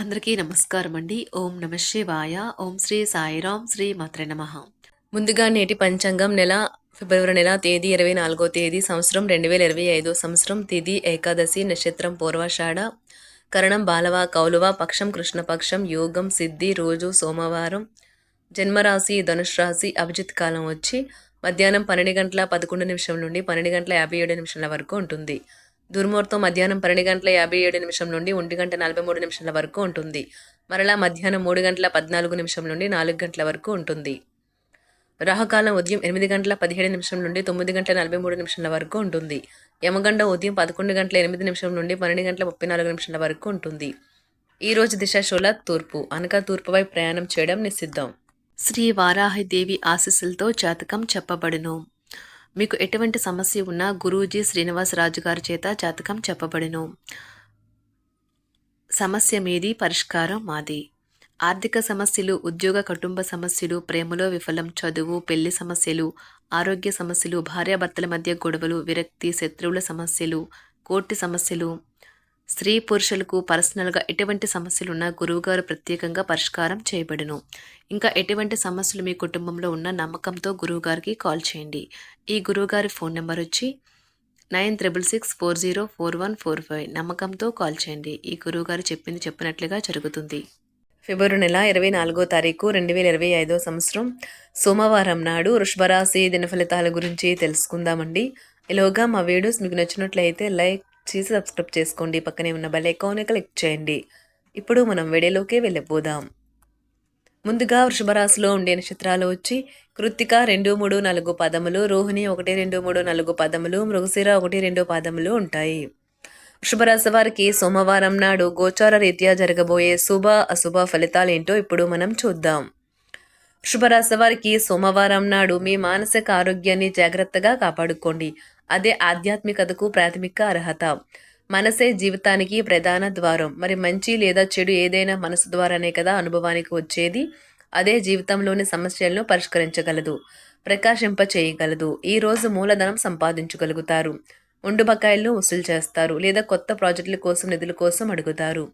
అందరికీ నమస్కారం అండి ఓం నమ శివాయ. ఓం శ్రీ సాయిరాం శ్రీ మాత్ర నమ. ముందుగా నేటి పంచాంగం నెల ఫిబ్రవరి నెల తేదీ ఇరవై నాలుగో తేదీ సంవత్సరం రెండు వేల ఇరవై ఐదో సంవత్సరం తిథి ఏకాదశి నక్షత్రం పూర్వాషాఢ. కరణం బాలవ కౌలువ పక్షం కృష్ణపక్షం యోగం సిద్ధి రోజు సోమవారం. జన్మరాశి ధనుష్ రాశి అభిజిత్ కాలం వచ్చి మధ్యాహ్నం పన్నెండు గంటల పదకొండు నిమిషం నుండి పన్నెండు గంటల యాభై ఏడు నిమిషాల వరకు ఉంటుంది. దుర్ముహూర్తం మధ్యాహ్నం పన్నెండు గంటల యాభై ఏడు నిమిషం నుండి ఒంటి గంట నలభై మూడు నిమిషాల వరకు ఉంటుంది. మరలా మధ్యాహ్నం మూడు గంటల పద్నాలుగు నిమిషం నుండి నాలుగు గంటల వరకు ఉంటుంది. రాహుకాలం ఉదయం ఎనిమిది గంటల పదిహేడు నిమిషం నుండి తొమ్మిది గంటల నలభై మూడు నిమిషాల వరకు ఉంటుంది. యమగండ ఉదయం పదకొండు గంటల ఎనిమిది నిమిషం నుండి పన్నెండు గంటల ముప్పై నాలుగు నిమిషాల వరకు ఉంటుంది. ఈ రోజు దిశ షోల తూర్పు అనగా తూర్పుపై ప్రయాణం చేయడం నిషిద్ధం. శ్రీ వారాహిదేవి ఆశీస్సులతో జాతకం చెప్పబడును. మీకు ఎటువంటి సమస్య ఉన్నా గురూజీ శ్రీనివాసరాజు గారి చేత జాతకం చెప్పబడును. సమస్య మీది పరిష్కారం మాది. ఆర్థిక సమస్యలు ఉద్యోగ కుటుంబ సమస్యలు ప్రేమలో విఫలం చదువు పెళ్ళి సమస్యలు ఆరోగ్య సమస్యలు భార్యాభర్తల మధ్య గొడవలు విరక్తి శత్రువుల సమస్యలు కోర్టు సమస్యలు స్త్రీ పురుషులకు పర్సనల్గా ఎటువంటి సమస్యలు ఉన్నా గురువుగారు ప్రత్యేకంగా పరిష్కారం చేయబడును. ఇంకా ఎటువంటి సమస్యలు మీ కుటుంబంలో ఉన్న నమ్మకంతో గురువుగారికి కాల్ చేయండి. ఈ గురువుగారి ఫోన్ నెంబర్ వచ్చి nine triple six four zero four one four five. నమ్మకంతో కాల్ చేయండి. ఈ గురువుగారు చెప్పింది చెప్పినట్లుగా జరుగుతుంది. ఫిబ్రవరి నెల ఇరవై నాలుగో తారీఖు రెండు వేల ఇరవై ఐదో సంవత్సరం సోమవారం నాడు వృషభరాశి దిన ఫలితాల గురించి తెలుసుకుందామండి. ఇలాగా మా వీడియోస్ మీకు నచ్చినట్లయితే లైక్ చేసి సబ్స్క్రైబ్ చేసుకోండి. పక్కనే ఉన్న బెల్ ఐకాన్ క్లిక్ చేయండి. ఇప్పుడు మనం వీడియోలోకి వెళ్ళిపోదాం. ముందుగా వృషభరాశిలో ఉండే నక్షత్రాలు వచ్చి కృత్తిక రెండు మూడు నాలుగు పదములు రోహిణి ఒకటి రెండు మూడు నాలుగు పదములు మృగశిర ఒకటి రెండు పదములు ఉంటాయి. వృషభరాశి వారికి సోమవారం నాడు గోచార రీత్యా జరగబోయే శుభ అశుభ ఫలితాలు ఏంటో ఇప్పుడు మనం చూద్దాం. వృషభరాశి వారికి సోమవారం నాడు మీ మానసిక ఆరోగ్యాన్ని జాగ్రత్తగా కాపాడుకోండి. అదే ఆధ్యాత్మికతకు ప్రాథమిక అర్హత. మనసే జీవితానికి ప్రధాన ద్వారం. మరి మంచి లేదా చెడు ఏదైనా మనసు ద్వారానే కదా అనుభవానికి వచ్చేది? అదే జీవితంలోని సమస్యలను పరిష్కరించగలదు ప్రకాశింప చేయగలదు. ఈ రోజు మూలధనం సంపాదించగలుగుతారు. ఉండు బకాయిలను వసూలు చేస్తారు లేదా కొత్త ప్రాజెక్టుల కోసం నిధుల కోసం అడుగుతారు.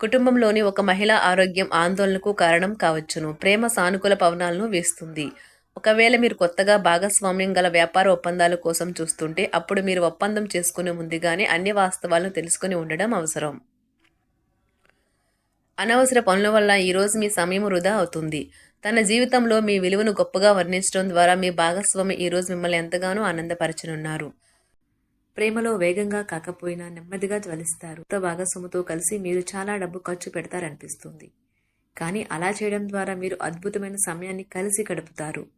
కుటుంబంలోని ఒక మహిళ ఆరోగ్యం ఆందోళనకు కారణం కావచ్చును. ప్రేమ సానుకూల పవనాలను వేస్తుంది. ఒకవేళ మీరు కొత్తగా భాగస్వామ్యం గల వ్యాపార ఒప్పందాల కోసం చూస్తుంటే అప్పుడు మీరు ఒప్పందం చేసుకునే ముందుగానే అన్ని వాస్తవాలను తెలుసుకుని ఉండడం అవసరం. అనవసర పనుల వల్ల ఈరోజు మీ సమయం వృధా అవుతుంది. తన జీవితంలో మీ విలువను గొప్పగా వర్ణించడం ద్వారా మీ భాగస్వామి ఈరోజు మిమ్మల్ని ఎంతగానో ఆనందపరచనున్నారు. ప్రేమలో వేగంగా కాకపోయినా నెమ్మదిగా జ్వలిస్తారు. కొత్త భాగస్వామితో కలిసి మీరు చాలా డబ్బు ఖర్చు పెడతారనిపిస్తుంది. కానీ అలా చేయడం ద్వారా మీరు అద్భుతమైన సమయాన్ని కలిసి గడుపుతారు.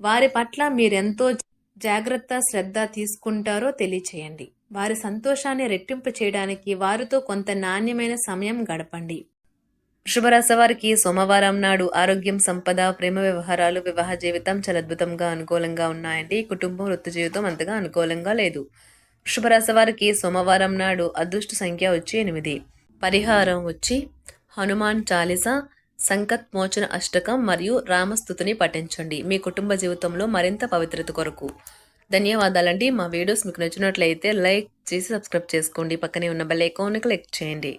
వారి పట్ల మీరెంతో జాగ్రత్త శ్రద్ధ తీసుకుంటారో తెలియచేయండి. వారి సంతోషాన్ని రెట్టింపు చేయడానికి వారితో కొంత నాణ్యమైన సమయం గడపండి. వృషభరాశి వారికి సోమవారం నాడు ఆరోగ్యం సంపద ప్రేమ వ్యవహారాలు వివాహ జీవితం చాలా అద్భుతంగా అనుకూలంగా ఉన్నాయండి. కుటుంబం వృత్తి జీవితం అంతగా అనుకూలంగా లేదు. వృషభరాశి వారికి సోమవారం నాడు అదృష్ట సంఖ్య వచ్చి ఎనిమిది. పరిహారం వచ్చి హనుమాన్ చాలీసా సంకత్ మోచన అష్టకం మరియు రామస్థుతిని పఠించండి. మీ కుటుంబ జీవితంలో మరింత పవిత్రత కొరకు. ధన్యవాదాలండి. మా వీడియోస్ మీకు నచ్చినట్లయితే లైక్ చేసి సబ్స్క్రైబ్ చేసుకోండి. పక్కనే ఉన్న బెల్ ఐకాన్ని క్లిక్ చేయండి.